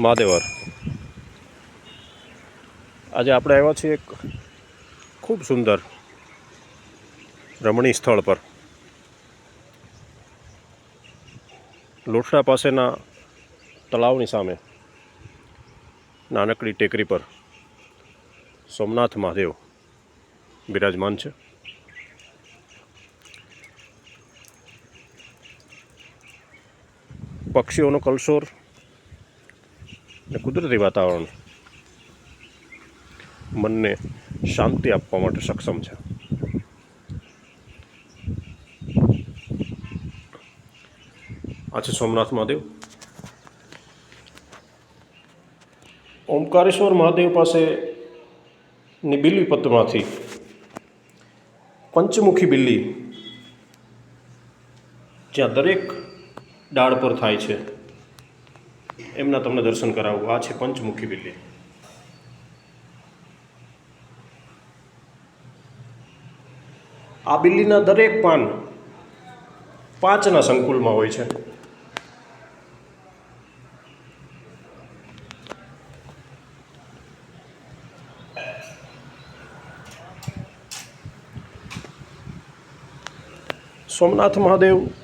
મહાદેવર. આજે આપણે આવ્યા છીએ એક ખૂબ સુંદર રમણીય સ્થળ પર. લોઠડા પાસેના તળાવની સામે, નાનકડી ટેકરી પર સોમનાથ મહાદેવ બિરાજમાન છે. પક્ષીઓનો કલશોર ને કુદરતી વાતાવરણ મનને શાંતિ આપવા માટે સક્ષમ છે. આ છે સોમનાથ મહાદેવ. ઓમકારેશ્વર મહાદેવ પાસે ની બિલ્લી પત્રમાંથી પંચમુખી બિલ્લી જ્યાં દરેક ડાળ પર થાય છે. એમના તમને દર્શન કરાવું. આ છે પંચમુખી બિલ્લી. આ બિલ્લીના દરેક પાન પાંચના સંકુલમાં હોય છે. સોમનાથ મહાદેવ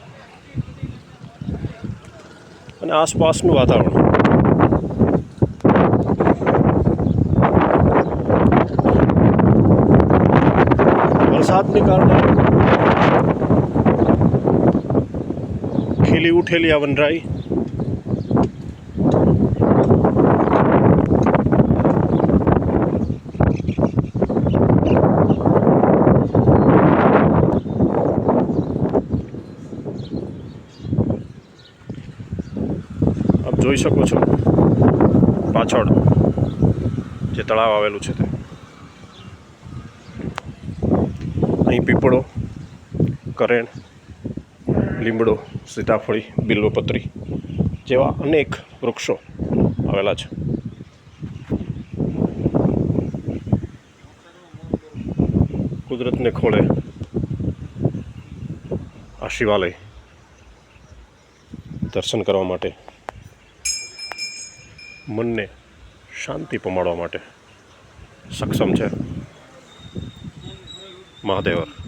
અને આસપાસનું વાતાવરણ. વરસાદને કારણે ખીલી ઉઠેલી આ વનરાઈ. જોઈ શકો છો. પાછળ જે તળાવ આવેલું છે તે. અહીં પીપળો, કરેણ, લીમડો, સીતાફળી, બિલ્વપત્રી જેવા અનેક વૃક્ષો આવેલા છે. કુદરતને ખોળે આ શિવાલય દર્શન કરવા માટે મનને શાંતિ પમાડવા માટે સક્ષમ છે. મહાદેવર.